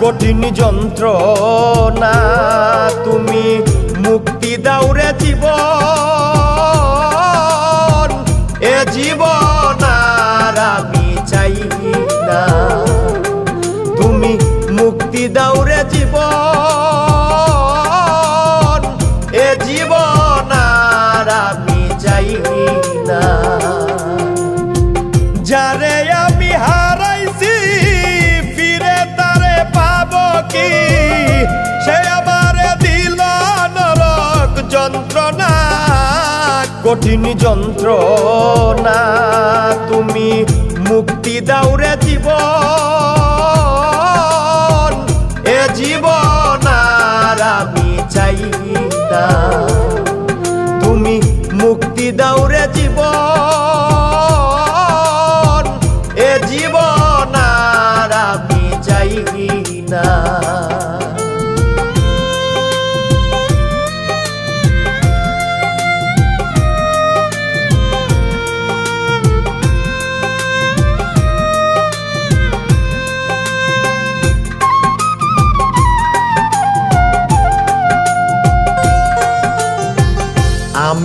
কঠিন যন্ত্রণা তুমি কঠিন যন্ত্রণা, তুমি মুক্তি দাউরে জীবন। এ জীবন আর আমি চাই না। তুমি মুক্তি দাউরে জীবন। এ জীবন আর আমি চাই না।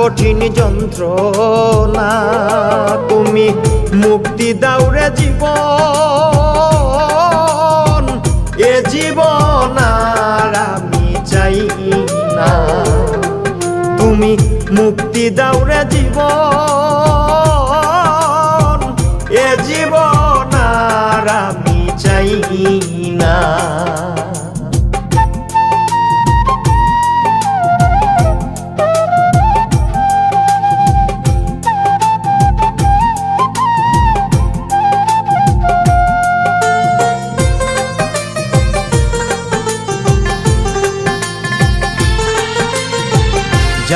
কঠিন যন্ত্র না তুমি মুক্তি দাউরে জীবন। এ জীবন আর আমি চাই না। তুমি মুক্তি দাউরে জীবন। এ জীবন আর আমি চাই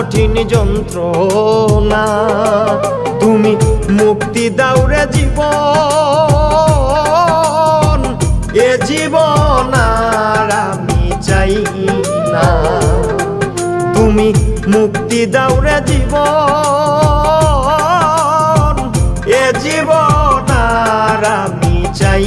কঠিন যন্ত্রণা। তুমি মুক্তি দাউরে জীবন, এ জীবন আর আমি চাই না। তুমি মুক্তি দাউরে জীবন, এ জীবন আর আমি চাই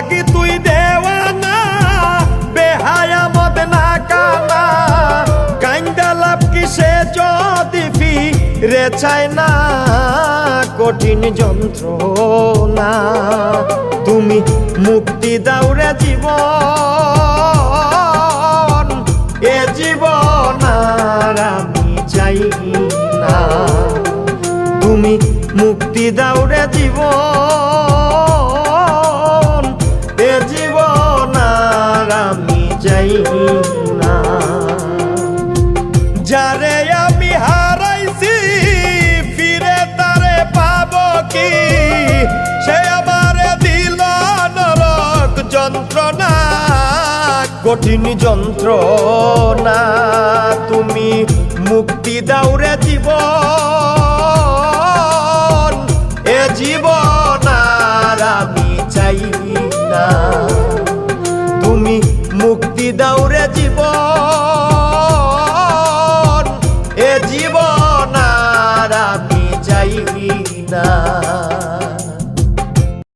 লাগি তুই দেওয়ানা, বেহায়া মদ না কানা। কাইন্দা লাভ কিসে যদি ফিরে চায় না? কঠিন যন্ত্রণা, তুমি মুক্তি দাউরে জীবন। এ জীবন আর আমি চাই না। তুমি মুক্তি দাউরে জীবন। যারে আমি হারাইছি, ফিরে তারে পাব কি? সে আমারে দিল নরক যন্ত্রণা, কঠিন যন্ত্রণা। তুমি মুক্তি দাউরে জীবন, এ জীবন আর আমি চাই না। তুমি মুক্তি দাউরে